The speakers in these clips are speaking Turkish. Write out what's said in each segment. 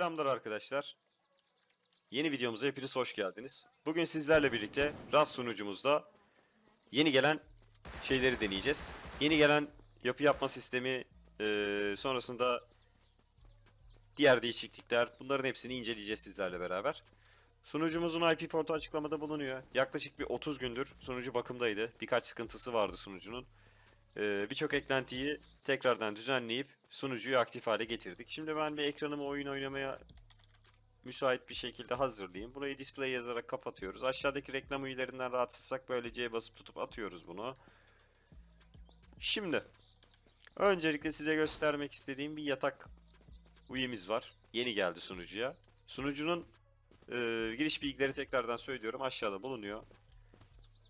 Selamlar arkadaşlar. Yeni videomuza hepiniz hoş geldiniz. Bugün sizlerle birlikte RAS sunucumuzda yeni gelen şeyleri deneyeceğiz. Yeni gelen yapı yapma sistemi eee, sonrasında diğer değişiklikler bunların hepsini inceleyeceğiz sizlerle beraber. Sunucumuzun IP portu açıklamada bulunuyor. Yaklaşık bir 30 gündür sunucu bakımdaydı. Birkaç sıkıntısı vardı sunucunun. Ee, Birçok eklentiyi tekrardan düzenleyip sunucuyu aktif hale getirdik. Şimdi ben bir ekranımı oyun oynamaya müsait bir şekilde hazırlayayım. Burayı display yazarak kapatıyoruz. Aşağıdaki reklam üyelerinden rahatsızsak böyle C'ye basıp tutup atıyoruz bunu. Şimdi öncelikle size göstermek istediğim bir yatak üyemiz var. Yeni geldi sunucuya. Sunucunun e, giriş bilgileri tekrardan söylüyorum. Aşağıda bulunuyor.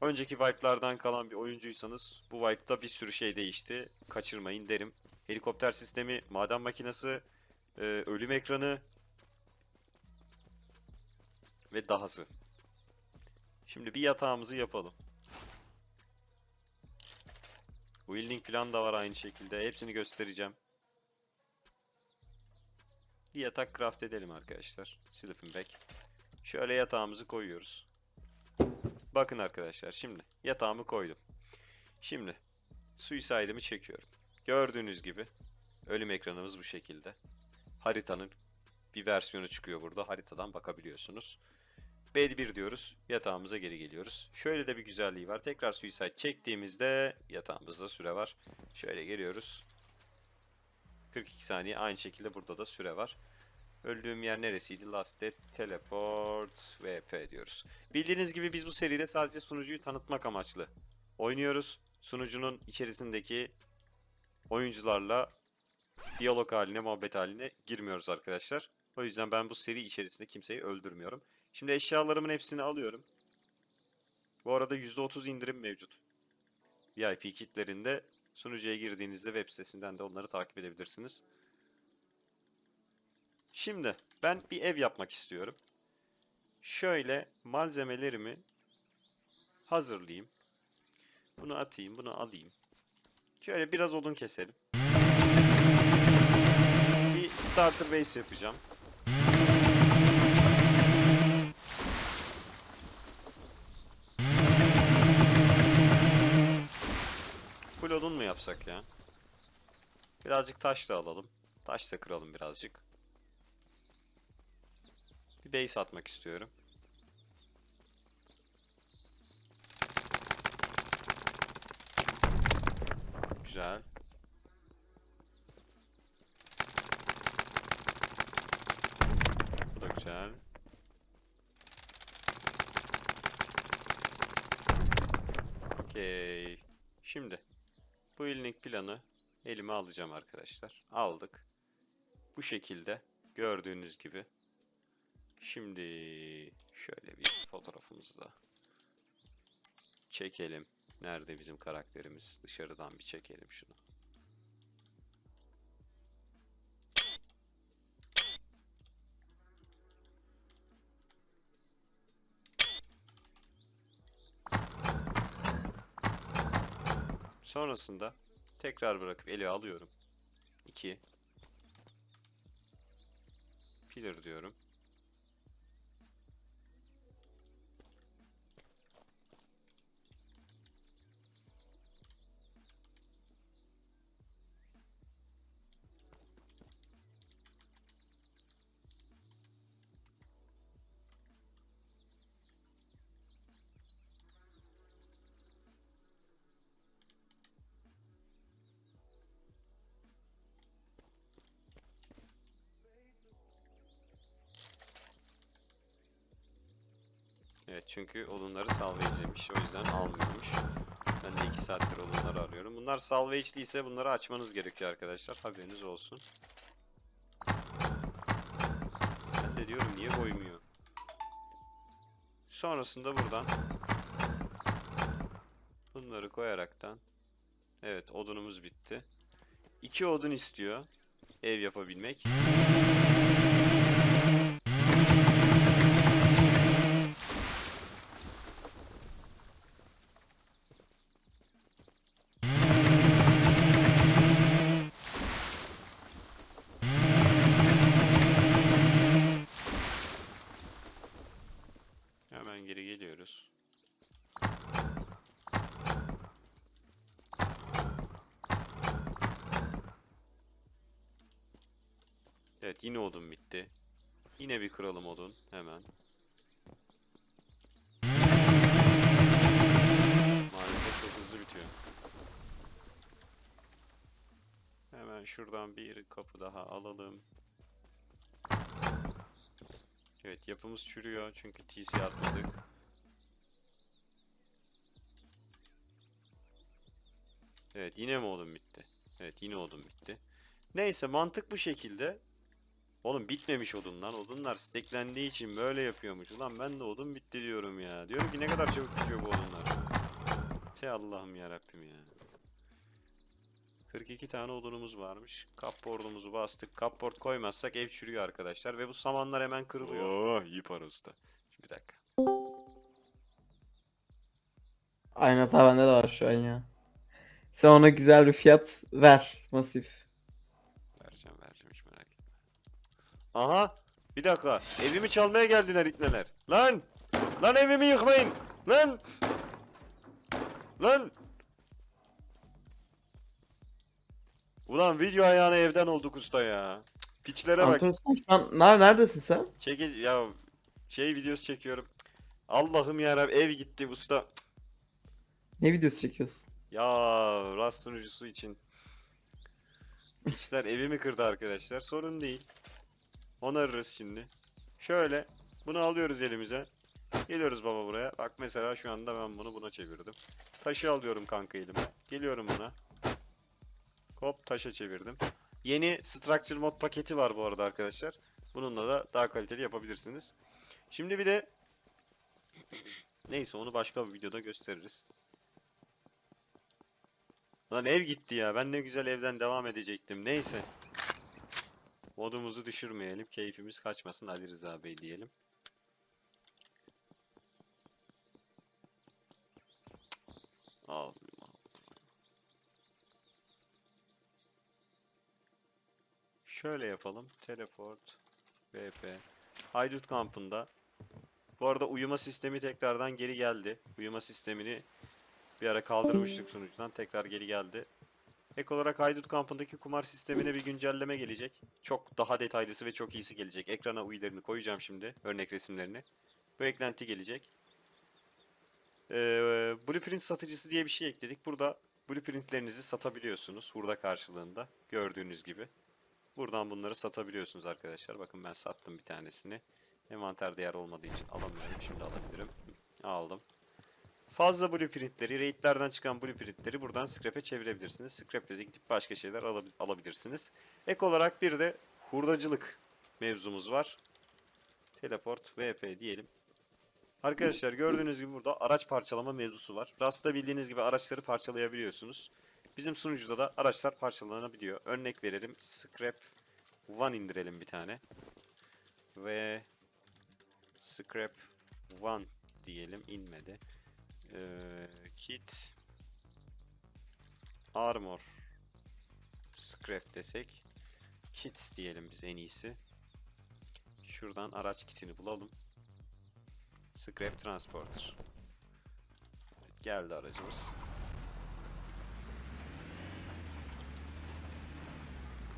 Önceki wipe'lardan kalan bir oyuncuysanız bu wipe'da bir sürü şey değişti. Kaçırmayın derim. Helikopter sistemi, maden makinesi, e, ölüm ekranı ve dahası. Şimdi bir yatağımızı yapalım. Wheeling plan da var aynı şekilde. Hepsini göstereceğim. Bir yatak craft edelim arkadaşlar. Sleeping bag. Şöyle yatağımızı koyuyoruz. Bakın arkadaşlar şimdi yatağımı koydum. Şimdi suicide'ımı çekiyorum. Gördüğünüz gibi ölüm ekranımız bu şekilde. Haritanın bir versiyonu çıkıyor burada. Haritadan bakabiliyorsunuz. B1 diyoruz. Yatağımıza geri geliyoruz. Şöyle de bir güzelliği var. Tekrar suicide çektiğimizde yatağımızda süre var. Şöyle geliyoruz. 42 saniye. Aynı şekilde burada da süre var. Öldüğüm yer neresiydi? Last Death, Teleport, VP diyoruz. Bildiğiniz gibi biz bu seride sadece sunucuyu tanıtmak amaçlı oynuyoruz. Sunucunun içerisindeki oyuncularla diyalog haline, muhabbet haline girmiyoruz arkadaşlar. O yüzden ben bu seri içerisinde kimseyi öldürmüyorum. Şimdi eşyalarımın hepsini alıyorum. Bu arada %30 indirim mevcut. VIP kitlerinde sunucuya girdiğinizde web sitesinden de onları takip edebilirsiniz. Şimdi ben bir ev yapmak istiyorum. Şöyle malzemelerimi hazırlayayım. Bunu atayım, bunu alayım. Şöyle biraz odun keselim. Bir starter base yapacağım. Full odun mu yapsak ya? Birazcık taş da alalım. Taş da kıralım birazcık. Base atmak istiyorum. Güzel. Bu da güzel. Okey. Şimdi bu ilnik planı elime alacağım arkadaşlar. Aldık. Bu şekilde gördüğünüz gibi Şimdi şöyle bir fotoğrafımızı da çekelim. Nerede bizim karakterimiz? Dışarıdan bir çekelim şunu. Sonrasında tekrar bırakıp eli alıyorum. 2 Pillar diyorum. Evet çünkü odunları salvage'lemiş. O yüzden almıyormuş. Ben de 2 saattir odunları arıyorum. Bunlar salvage'li ise bunları açmanız gerekiyor arkadaşlar. Haberiniz olsun. Ben de diyorum niye koymuyor. Sonrasında buradan bunları koyaraktan Evet odunumuz bitti. 2 odun istiyor ev yapabilmek. geliyoruz. Evet yine odun bitti. Yine bir kıralım odun hemen. Maalesef çok hızlı bitiyor. Hemen şuradan bir kapı daha alalım. Evet yapımız çürüyor çünkü TC atmadık. Evet yine mi odun bitti? Evet yine odun bitti. Neyse mantık bu şekilde. Oğlum bitmemiş odunlar. Odunlar steklendiği için böyle yapıyormuş. Ulan ben de odun bitti diyorum ya. Diyorum ki ne kadar çabuk bitiyor bu odunlar. Te Allah'ım ya Rabbim ya. 42 tane odunumuz varmış. Cupboard'umuzu bastık. Cupboard koymazsak ev çürüyor arkadaşlar. Ve bu samanlar hemen kırılıyor. Oh iyi para usta. Bir dakika. Aynı hata bende de var şu an ya. Sen ona güzel bir fiyat ver. Masif. Vereceğim vereceğim hiç merak etme. Aha bir dakika evimi çalmaya geldiler ipneler. Lan! Lan evimi yıkmayın! Lan! Lan! Ulan video ayağına evden olduk usta ya. Piçlere bak. Anton sen şu an ner- neredesin sen? Çekici ya şey videosu çekiyorum. Allah'ım yarabbim ev gitti usta. Ne videosu çekiyorsun? Ya rast sunucusu için. Piçler evimi kırdı arkadaşlar. Sorun değil. Onarırız şimdi. Şöyle bunu alıyoruz elimize. Geliyoruz baba buraya. Bak mesela şu anda ben bunu buna çevirdim. Taşı alıyorum kanka elime. Geliyorum buna. Hop taşa çevirdim. Yeni Structure Mod paketi var bu arada arkadaşlar. Bununla da daha kaliteli yapabilirsiniz. Şimdi bir de neyse onu başka bir videoda gösteririz. Lan ev gitti ya. Ben ne güzel evden devam edecektim. Neyse. Modumuzu düşürmeyelim. Keyfimiz kaçmasın. Ali Rıza Bey diyelim. Al. Şöyle yapalım. Teleport. VP. Haydut kampında. Bu arada uyuma sistemi tekrardan geri geldi. Uyuma sistemini bir ara kaldırmıştık sunucudan. Tekrar geri geldi. Ek olarak Haydut kampındaki kumar sistemine bir güncelleme gelecek. Çok daha detaylısı ve çok iyisi gelecek. Ekrana uyularını koyacağım şimdi. Örnek resimlerini. Bu eklenti gelecek. Ee, Blueprint satıcısı diye bir şey ekledik. Burada blueprintlerinizi satabiliyorsunuz. Hurda karşılığında. Gördüğünüz gibi. Buradan bunları satabiliyorsunuz arkadaşlar. Bakın ben sattım bir tanesini. Envanter değer olmadığı için alamıyorum. Şimdi alabilirim. Aldım. Fazla blueprintleri, raidlerden çıkan blueprintleri buradan scrap'e çevirebilirsiniz. Scrap'le de gidip başka şeyler alabi- alabilirsiniz. Ek olarak bir de hurdacılık mevzumuz var. Teleport VP diyelim. Arkadaşlar gördüğünüz gibi burada araç parçalama mevzusu var. Rast'ta bildiğiniz gibi araçları parçalayabiliyorsunuz. Bizim sunucuda da araçlar parçalanabiliyor. Örnek verelim. Scrap One indirelim bir tane. Ve Scrap One diyelim. inmedi. Ee, kit Armor Scrap desek Kits diyelim biz en iyisi. Şuradan araç kitini bulalım. Scrap Transporter. Evet, geldi aracımız.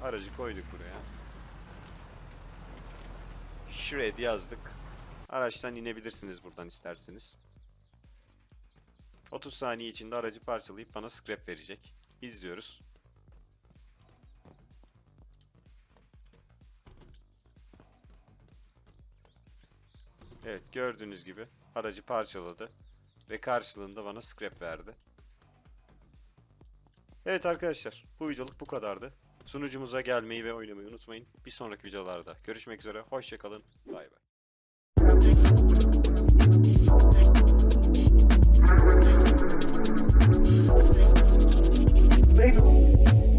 Aracı koyduk buraya. Shred yazdık. Araçtan inebilirsiniz buradan isterseniz. 30 saniye içinde aracı parçalayıp bana scrap verecek. İzliyoruz. Evet gördüğünüz gibi aracı parçaladı ve karşılığında bana scrap verdi. Evet arkadaşlar bu videoluk bu kadardı. Sunucumuza gelmeyi ve oynamayı unutmayın. Bir sonraki videolarda görüşmek üzere. Hoşçakalın. Bay. Baby.